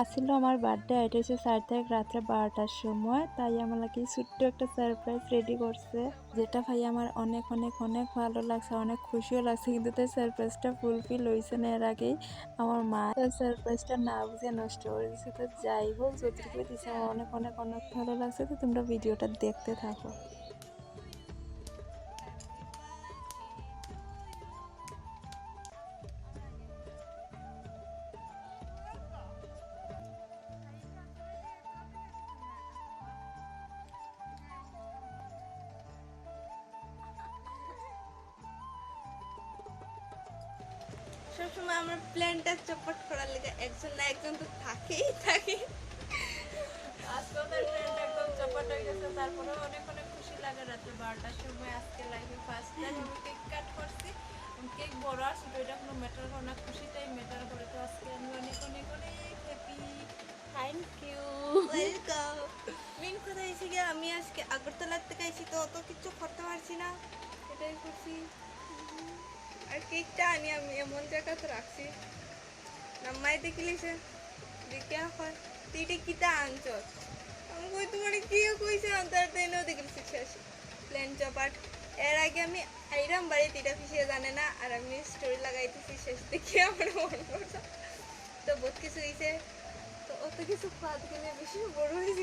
আসছিল আমার বার্থডে এটা হচ্ছে চার তারিখ রাত্রে বারোটার সময়। তাই আমার লাগে ছোট্ট একটা সারপ্রাইজ রেডি করছে, যেটা ভাই আমার অনেক অনেক অনেক ভালো লাগছে, অনেক খুশিও লাগছে। কিন্তু তাই সারপ্রাইজটা ফুলফিল হয়েছে না এর আগেই আমার মা। সারপ্রাইজটা না বুঝে নষ্ট করে তো যাই হোক যতটুকু দিচ্ছে আমার অনেক অনেক অনেক ভালো লাগছে। তো তোমরা ভিডিওটা দেখতে থাকো। সবসময় আমার প্ল্যানটা চপট করার লেগে একজন না একজন তো থাকেই থাকে। আজকে একদম চাপাট হয়ে গেছে তারপরে অনেক অনেক খুশি লাগে বারোটার সময়। আজকে লাইফে ফার্স্ট টাইম আমি কেক কাট করছি। কেক বড় আর ছোটো এটা কোনো ম্যাটার করে না খুশিটাই ম্যাটার করে তো আজকে আমি অনেক অনেক অনেক happy thank you welcome main কথা গিয়ে আমি আজকে আগরতলার থেকে আইছি তো অত কিছু করতে পারছি না। এটাই করছি। কেকটা আনি আমি এমন জায়গাতে রাখছি। নাম্মাই দেখিলিছে দেখে হয় তুই এটা কিটা আনছ? আমি কই, তোমার কি কইছে অন্তর তাইলেও দেখিলিছি শেষ। প্লেন চপাট। এর আগে আমি আইরাম বাড়িতে এটা ফিসিয়ে জানে না, আর আমি স্টোরি লাগাইতেছি শেষ দেখে আমার মন পড়ছে। তো বহুত কিছু হয়েছে তো অত কিছু খাওয়া গেলে বেশি বড় হয়ে